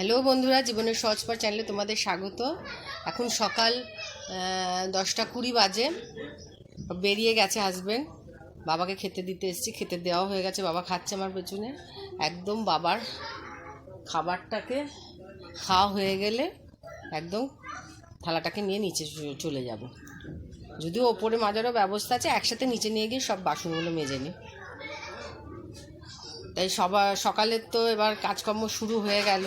Hello বন্ধুরা, জীবনের সহজপার চ্যানেলে তোমাদের স্বাগত। এখন সকাল দশটা কুড়ি বাজে। বেরিয়ে গেছে হাজবেন্ড বাবাকে খেতে দিতে এসেছি, খেতে দেওয়া হয়ে গেছে, বাবা খাচ্ছে আমার পেছনে। একদম বাবার খাবারটাকে খাওয়া হয়ে গেলে একদম থালাটাকে নিয়ে নিচে চলে যাব। যদিও ওপরে মাজারও ব্যবস্থা আছে, একসাথে নিচে নিয়ে গিয়ে সব বাসনগুলো মেজে নিই। তাই সবার সকালের তো এবার কাজকর্ম শুরু হয়ে গেল।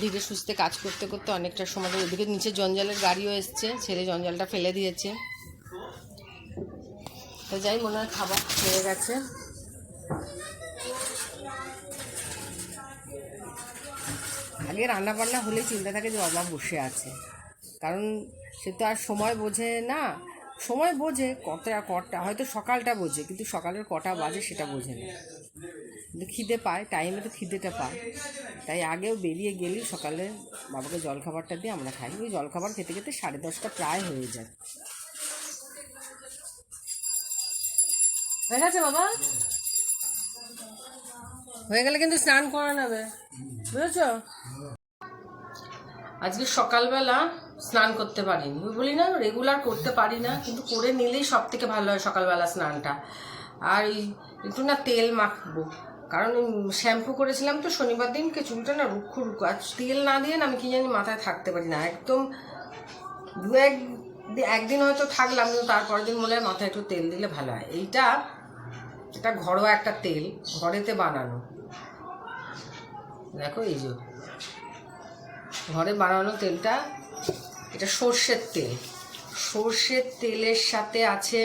ধীরে সুস্থে কাজ করতে করতে অনেকটা সময় ওদিকে নিচে জঞ্জালের গাড়িও এসছে ছেলে জঞ্জালটা ফেলে দিয়েছে। তো যাই, মনে হয় খাবার হয়ে গেছে। আগে রান্না বান্না হলে চিন্তা থাকে যে বাবা বসে আছে। কারণ সে তো আর সময় বোঝে না। সময় বোঝে কটা কটা, হয়তো সকালটা বোঝে, কিন্তু সকালের কটা বাজে সেটা বোঝে না। কিন্তু খিদে পায় টাইমে তো খিদেটা পায়। তাই আগেও বেরিয়ে গেলেই সকালে বাবাকে জলখাবারটা দিয়ে আমরা খাই। ওই জলখাবার খেতে খেতে সাড়ে দশটা প্রায় হয়ে যায়। হয়ে গেছে বাবা? হয়ে গেলে কিন্তু স্নান করে নেবে বুঝেছ? আজকে সকালবেলা স্নান করতে পারিনি। ওই বলি না রেগুলার করতে পারি না, কিন্তু করে নিলেই সব থেকে ভালো হয় সকালবেলা স্নানটা। আর এই একটু না তেল মাখবো। কারণ শ্যাম্পু করেছিলাম তো শনিবার দিনকে চুলটা না রুক্ষ রুক্ষ। আর তেল না দিয়ে না আমি কি জানি মাথায় থাকতে পারি না। একদম দু এক একদিন হয়তো থাকলাম, কিন্তু তারপরের দিন মনে হয় মাথায় একটু তেল দিলে ভালো হয়। এইটা, এটা ঘরোয়া একটা তেল, ঘরেতে বানানো। দেখো এই যে, ঘরে বানানো তেলটা, এটা সর্ষের তেল। সর্ষের তেলের সাথে আছে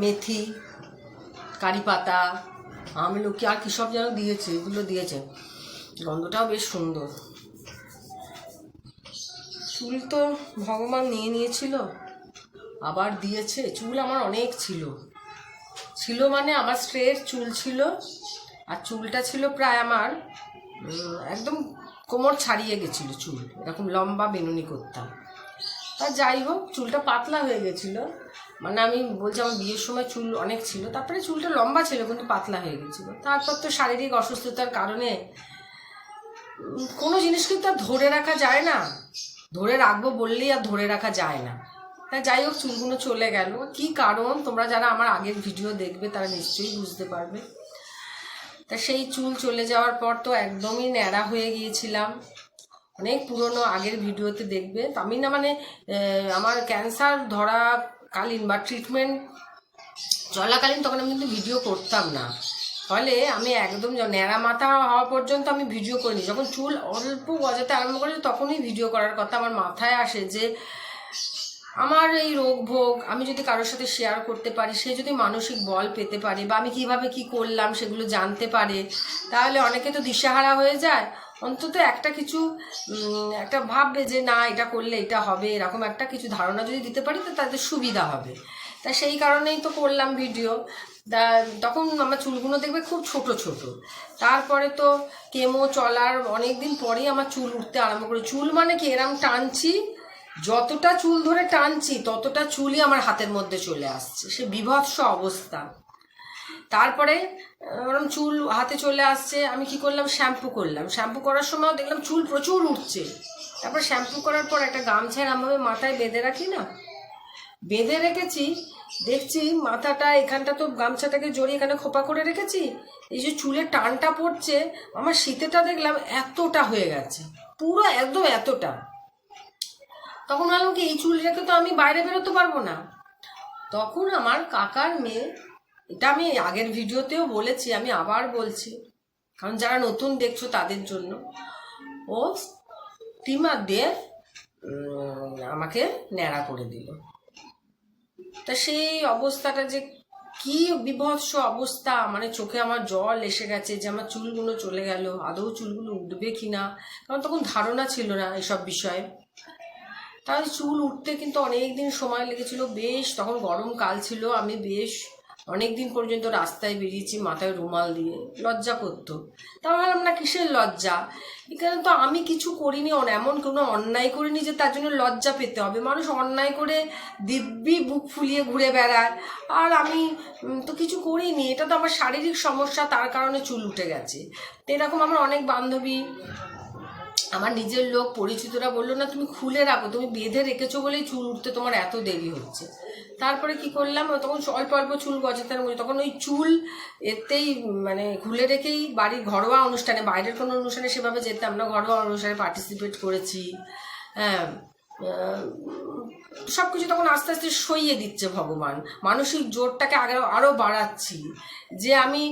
মেথি কারি পাতা আমলকি আর কী সব যেন দিয়েছে, এগুলো দিয়েছে। গন্ধটাও বেশ সুন্দর। চুল তো ভগবান নিয়ে নিয়েছিল, আবার দিয়েছে। চুল আমার অনেক ছিল। ছিল মানে আমার স্ট্রেট চুল ছিল, আর চুলটা ছিল প্রায় আমার একদম কোমর ছাড়িয়ে গেছিল চুল, এরকম লম্বা বেনুনি করতাম। তা যাই হোক, চুলটা পাতলা হয়ে গেছিল। মানে আমি বলছি আমার বিয়ের সময় চুল অনেক ছিল, তারপরে চুলটা লম্বা ছিল কিন্তু পাতলা হয়ে গেছিল। তারপর তো শারীরিক অসুস্থতার কারণে কোনো জিনিস কিন্তু আর ধরে রাখা যায় না। ধরে রাখব বললেই আর ধরে রাখা যায় না। তা যাই হোক, চুলগুলো চলে গেল। কি কারণ? তোমরা যারা আমার আগের ভিডিও দেখবে, তারা নিশ্চয়ই বুঝতে পারবে। তা সেই চুল চলে যাওয়ার পর তো একদমই ন্যাড়া হয়ে গিয়েছিলাম। অনেক পুরনো আগের ভিডিওতে দেখবে। আমি না মানে আমার ক্যান্সার ধরা কালীন বা ট্রিটমেন্ট চলাকালীন তখন আমি কিন্তু ভিডিও করতাম না। ফলে আমি একদম ন্যাড়া মাথা হওয়া পর্যন্ত আমি ভিডিও করিনি। যখন চুল অল্প গজাতে আরম্ভ করেছি, তখনই ভিডিও করার কথা আমার মাথায় আসে যে, আমার এই রোগ ভোগ আমি যদি কারোর সাথে শেয়ার করতে পারি, সে যদি মানসিক বল পেতে পারে বা আমি কীভাবে কি করলাম সেগুলো জানতে পারে, তাহলে অনেকে তো দিশাহারা হয়ে যায়। অন্তত একটা কিছু একটা ভাববে যে না, এটা করলে এটা হবে, এরকম একটা কিছু ধারণা যদি দিতে পারি, তো তাদের সুবিধা হবে। তা সেই কারণেই তো করলাম ভিডিও। তা তখন আমার চুলগুলো দেখবে খুব ছোট ছোট। তারপরে তো কেমো চলার অনেক দিন পরেই আমার চুল উঠতে আরম্ভ করে। চুল মানে কি? এরম টানছি, যতটা চুল ধরে টানছি, ততটা চুলই আমার হাতের মধ্যে চলে আসছে। সে বিভৎস অবস্থা। তারপরে ওরম চুল হাতে চলে আসছে, আমি কি করলাম? শ্যাম্পু করলাম। শ্যাম্পু করার সময় দেখলাম চুল প্রচুর উঠছে। তারপর শ্যাম্পু করার পর একটা গামছা এরমভাবে মাথায় বেঁধে রাখি না? বেঁধে রেখেছি, দেখছি মাথাটা, এখানটা তো গামছাটাকে জড়িয়ে এখানে খোপা করে রেখেছি। এই যে চুলের টানটা পড়ছে, আমার শীতেটা দেখলাম এতটা হয়ে গেছে। পুরো একদম এতটা। তখন ভাবলাম কি, এই চুল রেখে তো আমি বাইরে বেরোতে পারব না। তখন আমার কাকার মেয়ে এটা আমি আগের ভিডিওতেও বলেছি, আমি আবার বলছি। কারণ যারা নতুন দেখছ তাদের জন্য। ও টিমার দিয়ে আমাকে ন্যাড়া করে দিল। তা সেই অবস্থাটা যে কি বিভৎস অবস্থা মানে চোখে আমার জল এসে গেছে যে আমার চুলগুলো চলে গেল, আদৌ চুলগুলো উঠবে কি না কারণ তখন ধারণা ছিল না এসব বিষয়ে। তাহলে চুল উঠতে কিন্তু অনেক দিন সময় লেগেছিল, বেশ তখন গরমকাল ছিল, আমি বেশ অনেক দিন পর্যন্ত রাস্তায় বেরিয়েছি, মাথায় রুমাল দিয়ে, লজ্জা করতো। তা ভাবলাম, না, কিসের লজ্জা? এখানে তো আমি কিছু করিনি এমন কোনো অন্যায় করিনি যে তার জন্য লজ্জা পেতে হবে। মানুষ অন্যায় করে দিব্যি বুক ফুলিয়ে ঘুরে বেড়ায়। আর আমি তো কিছু করিনি। এটা তো আমার শারীরিক সমস্যা, তার কারণে চুল উঠে গেছে। তো এরকম আমার অনেক বান্ধবী আমার নিজের লোক পরিচিতরা বলল, না, তুমি খুলে রাখো, তুমি বেঁধে রেখেছো বলেই চুল উঠতে তোমার এত দেরি হচ্ছে। তারপরে কি করলাম তখন অল্প অল্প চুল গজাতের মধ্যে তখন ওই চুল এতেই মানে খুলে রেখেই বাড়ির ঘরোয়া অনুষ্ঠানে, বাইরের কোনো অনুষ্ঠানে সেভাবে যেতাম না, ঘরোয়া অনুষ্ঠানে পার্টিসিপেট করেছি হ্যাঁ সব কিছু তখন আস্তে আস্তে সইয়ে দিচ্ছে ভগবান। মানসিক জোরটাকে আগে আরও বাড়াচ্ছি যে আমি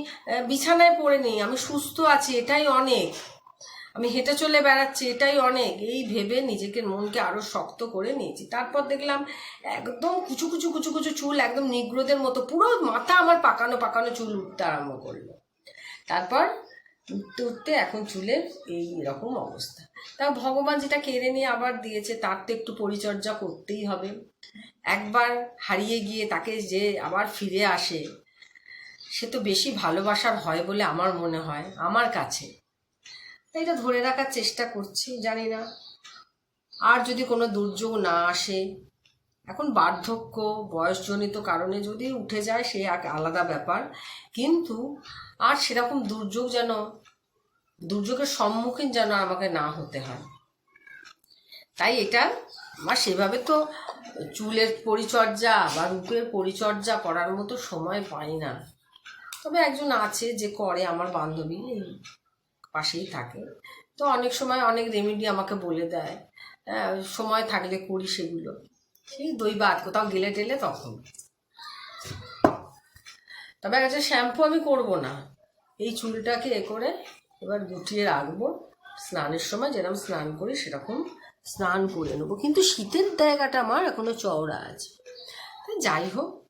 বিছানায় পড়ে নেই, আমি সুস্থ আছি, এটাই অনেক। আমি হেঁটে চলে বেড়াচ্ছি, এটাই অনেক। এই ভেবে নিজেকে মনকে আরও শক্ত করে নিয়েছি। তারপর দেখলাম একদম কুচু কুচু কুচু কুচু চুল একদম নিগ্রোদের মতো, পুরো মাথা আমার পাকানো পাকানো চুল উঠতে আরম্ভ করল। তারপর উঠতে উঠতে এখন চুলের এই রকম অবস্থা। তা ভগবান যেটা কেড়ে নিয়ে আবার দিয়েছে, তার তো একটু পরিচর্যা করতেই হবে। একবার হারিয়ে গিয়ে তাকে যে আবার ফিরে আসে, সে তো বেশি ভালোবাসার হয় বলে আমার মনে হয়, আমার কাছে। এটা ধরে রাখার চেষ্টা করছি, জানি না। আর যদি কোনো দুর্যোগ না আসে, এখন বার্ধক্য, বয়সজনিত কারণে যদি উঠে যায়, সে এক আলাদা ব্যাপার। কিন্তু আর সেরকম দুর্যোগ যেন, দুর্যোগের সম্মুখীন যেন আমাকে না হতে হয়। তাই এটা আমার সেভাবে তো চুলের পরিচর্যা বা রূপের পরিচর্যা করার মতো সময় পাই না। তবে একজন আছে যে করে আমার বান্ধবী পাশেই থাকে। তো অনেক সময় অনেক রেমেডি আমাকে বলে দেয়। হ্যাঁ, সময় থাকলে করি সেগুলো। সেই দই বাদ কোথাও গেলে টেলে তখন। তবে একটা শ্যাম্পু আমি করব না। এই চুলটাকে এ করে এবার গুটিয়ে রাখব। স্নানের সময় যেরকম স্নান করি সেরকম স্নান করে নেব। কিন্তু শীতের জায়গাটা আমার এখনও চওড়া আছে। যাই হোক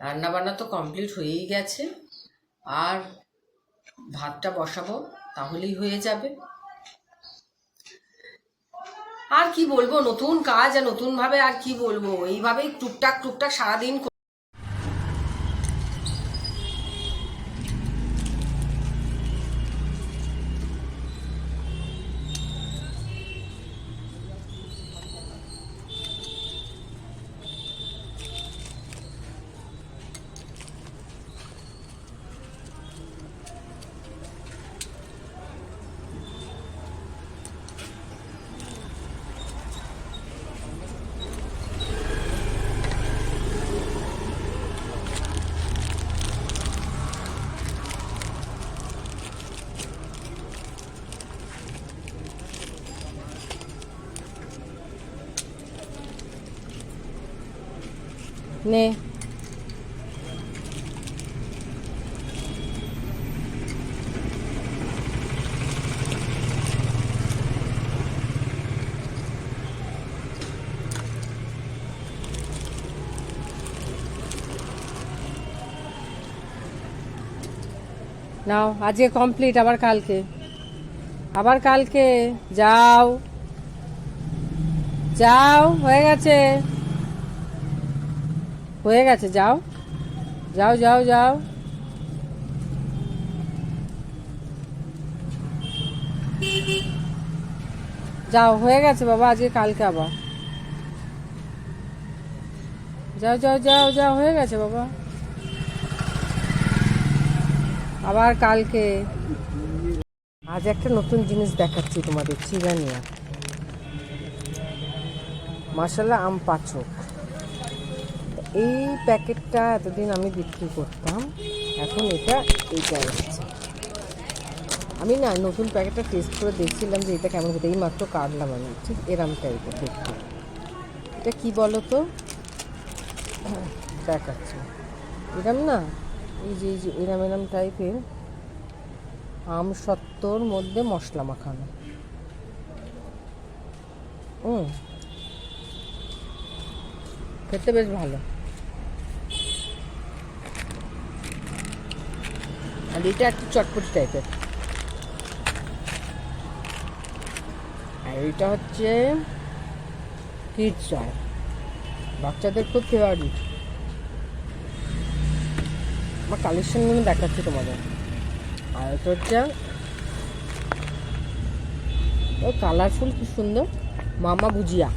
রান্না বান্না তো কমপ্লিট হয়েই গেছে। আর ভাতটা বসাবো, তাহলেই হয়ে যাবে। আর কি বলব? নতুন কাজ আর নতুনভাবে আর কি বলব? এইভাবেই টুকটাক টুকটাক সারাদিন নে। নাও আজকে কমপ্লিট আবার কালকে। আবার কালকে যাও। যাও হয়ে গেছে। হয়ে গেছে, যাও। যাও যাও যাও। যাও, হয়ে গেছে বাবা, আজকে কালকে আবার। যাও যাও যাও যাও, হয়ে গেছে বাবা। আবার কালকে। আজ একটা নতুন জিনিস দেখাচ্ছি তোমাদের চিরানিয়া মশলা আম পাচক। এই প্যাকেটটা এতদিন আমি বিক্রি করতাম, এখন এটা এইটা এসছে আমি না নতুন প্যাকেটটা টেস্ট করে দেখছিলাম যে এটা কেমন এই মাত্র কাটলাম আমি, ঠিক এরম টাইপের দেখতে। এটা কী বলো তো দেখাচ্ছি। এরম না, এই যে এই যে এরম এরম টাইপের আম সত্তর মধ্যে মশলা মাখানো। হুম খেতে বেশ ভালো। আর এটা একটু চটপটি টাইপের আর এটা হচ্ছে কিট চয় বাচ্চাদের খুব ফেভারিট আমার কালেকশনগুলো দেখাচ্ছি তোমাদের। আর এটা হচ্ছে ও কালারফুল কি সুন্দর। মামা ভুজিয়া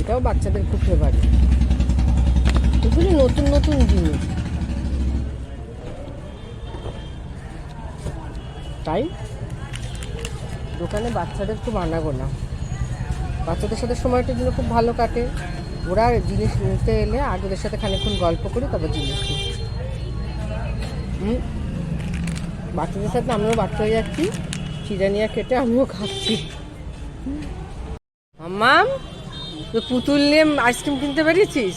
এটাও বাচ্চাদের খুব ফেভারিট এগুলি নতুন নতুন জিনিস। তাই দোকানে বাচ্চাদের খুব আনাগোনা। বাচ্চাদের সাথে সময়টা যেন খুব ভালো কাটে। ওরা জিনিস নিতে এলে আগে ওদের সাথে খানিক্ষণ গল্প করি তবে জিনিস নিই। বাচ্চাদের সাথে আমিও বাচ্চা হয়ে যাচ্ছি চিরানিয়া কেটে আমিও খাচ্ছি। মাম তো পুতুল নিয়ে আইসক্রিম কিনতে পেরেছিস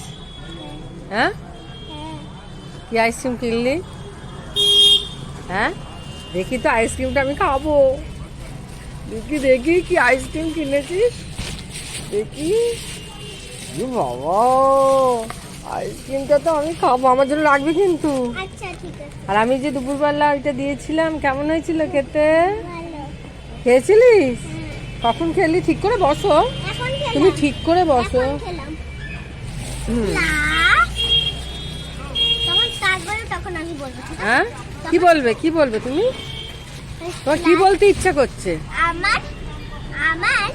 হ্যাঁ। কি আইসক্রিম কিনলি? হ্যাঁ? দেখি তো আইসক্রিমটা আমি খাব। দেখি দেখি কি আইসক্রিম কিনেছিস। দেখি। বাবা আইসক্রিমটা তো আমি খাব আমার জন্য রাখবি কিন্তু। আচ্ছা ঠিক আর আমি যে দুপুরবেলা ওইটা দিয়েছিলাম কেমন হয়েছিল খেতে? খেয়েছিলিস? কখন খেলি? ঠিক করে বসো। তুমি ঠিক করে বসো। হুম। না তখন স্টার্ট করো তখন আমি বলব হ্যাঁ? কি বলবে? কি বলবে তুমি? তোমার কি বলতে ইচ্ছা করছে? আমার আমার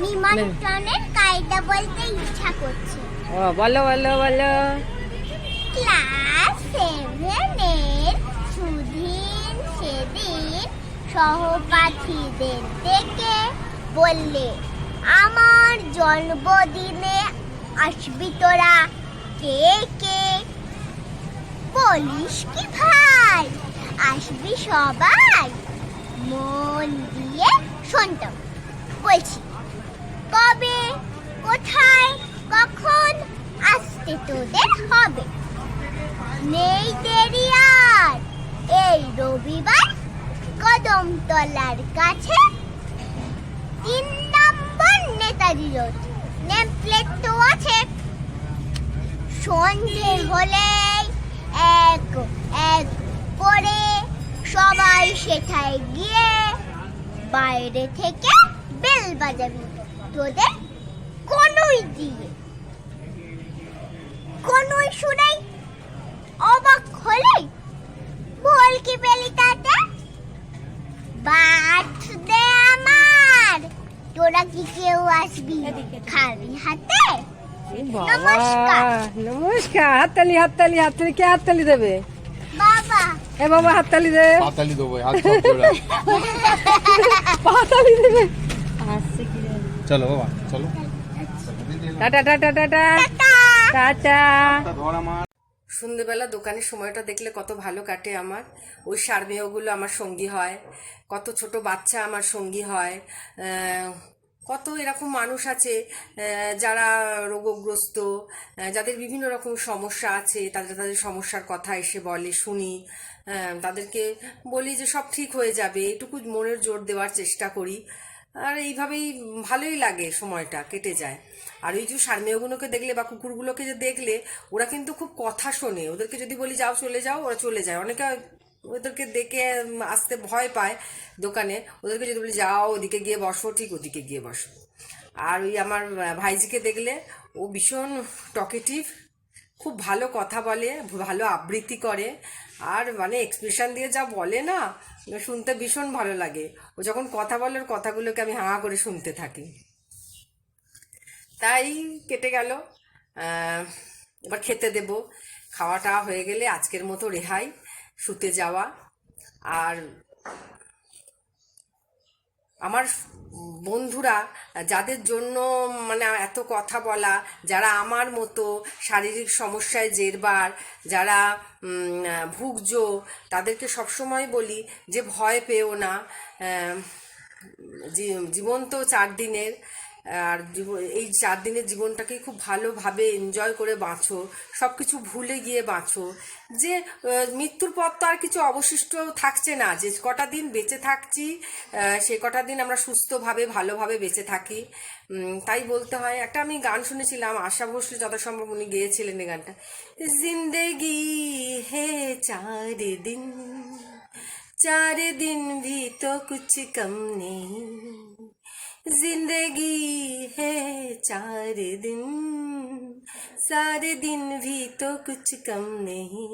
নিমন্ত্রণের কায়দা বলতে ইচ্ছা করছে। ও বলো বলো বলো। ক্লাস সেভেনের সুধীন সেদিন সহপাঠীদের ডেকে বললে আমার জন্মদিনে আসবি তোরা কে বলিস কি ভাই? আসবি সবাই? মন দিয়ে শুনতাম বলছি, কবে, কোথায়, কখন আসতে তোদের হবে? নেই দেরি আর। এই রবিবার কদমতলার কাছে তিন নম্বর নেতাজি রোড। নেম প্লেট তো আছে। সন্ধে হলেই এক এক করে সবাই সেটায় গিয়ে বাইরে থেকে বেল বাজাবি। তোদের কোনই দিয়ে। কোনই শুনেই অবাক হলে বল কি পেলি তাতে বাট দে আমার তোরা কি কেউ আসবি খালি হাতে? বাবা নমস্কার। নমস্কার হাততালি হাততালি হাততালি কে হাততালি দেবে? বাবা। এ বাবা হাততালি দে। পাতালি দেবো হাত হাততালি দেবে। চলো বাবা চলো। Ta-ta ta-ta ta-ta. টাটা। সন্ধেবেলা দোকানের সময়টা দেখলে কত ভালো কাটে আমার। ওই সারমেয়গুলো আমার সঙ্গী হয় কত ছোট বাচ্চা আমার সঙ্গী হয় আহ, কত এরকম মানুষ আছে যারা রোগগ্রস্ত যাদের বিভিন্ন রকম সমস্যা আছে, তাদের তাদের সমস্যার কথা এসে বলে, শুনি। তাদেরকে বলি যে সব ঠিক হয়ে যাবে, এটুকু মনের জোর দেওয়ার চেষ্টা করি। আর এইভাবেই ভালোই লাগে সময়টা কেটে যায়। আর ওই যে সারমেয়গুলোকে দেখলে বা কুকুরগুলোকে যে দেখলে, ওরা কিন্তু খুব কথা শোনে। ওদেরকে যদি বলি, যাও, চলে যাও, ওরা চলে যায়। অনেকে ওদেরকে দেখে আসতে ভয় পায় দোকানে। ওদেরকে যদি বলি, যাও, ওদিকে গিয়ে বসো। ঠিক ওদিকে গিয়ে বসো। আর ওই আমার ভাইজিকে দেখলে, ও ভীষণ টকেটিভ, খুব ভালো কথা বলে, ভালো আবৃত্তি করে। আর মানে এক্সপ্রেশন দিয়ে যা বলে না, শুনতে ভীষণ ভালো লাগে। ও যখন কথা বলে, ওর কথাগুলোকে আমি হাঁ করে শুনতে থাকি। তাই কেটে গেল। এবার খেতে দেব। খাওয়াটা হয়ে গেলে আজকের মতো রেহাই। শুতে যাওয়া। আর আমার বন্ধুরা, যাদের জন্য মানে এত কথা বলা, যারা আমার মতো শারীরিক সমস্যায় জেরবার, যারা ভুগজ, তাদেরকে সবসময় বলি যে ভয় পেও না। জীবন তো চার দিনের আর এই চার দিনের জীবনটাকে খুব ভালোভাবে এনজয় করে বাঁচো সব কিছু ভুলে গিয়ে বাঁচো। যে মৃত্যুর পর তো আর কিছু অবশিষ্ট থাকছে না, যে কটা দিন বেঁচে থাকছি সে কটা দিন আমরা সুস্থভাবে, ভালোভাবে বেঁচে থাকি। তাই বলতে হয়, একটা আমি গান শুনেছিলাম, আশা ভোসলে যথাসম্ভব উনি গেয়েছিলেন এই গানটা। জিন্দেগি হে চার দিন চার দিন ভি তো কম নেই। जिंदगी है चार दिन सारे दिन भी तो कुछ कम नहीं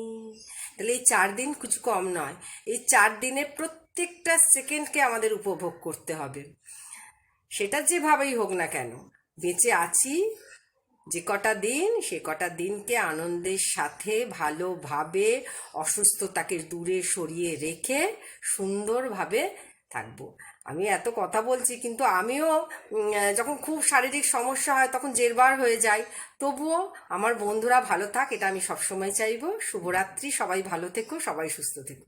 তাহলে এই চার দিন কিছু কম নয় এই চার দিনের প্রত্যেকটা সেকেন্ডকে আমাদের উপভোগ করতে হবে সেটা যেভাবেই হোক না কেন বেঁচে আছি যে কটা দিন সে কটা দিনকে আনন্দের সাথে ভালোভাবে অসুস্থতাকে দূরে সরিয়ে রেখে সুন্দরভাবে থাকবো আমি এত কথা বলছি, কিন্তু আমিও যখন খুব শারীরিক সমস্যা হয় তখন জেরবার হয়ে যাই। তবুও আমার বন্ধুরা ভালো থাক, এটা আমি সবসময় চাইব। শুভরাত্রি, সবাই ভালো থেকো, সবাই সুস্থ থেকো।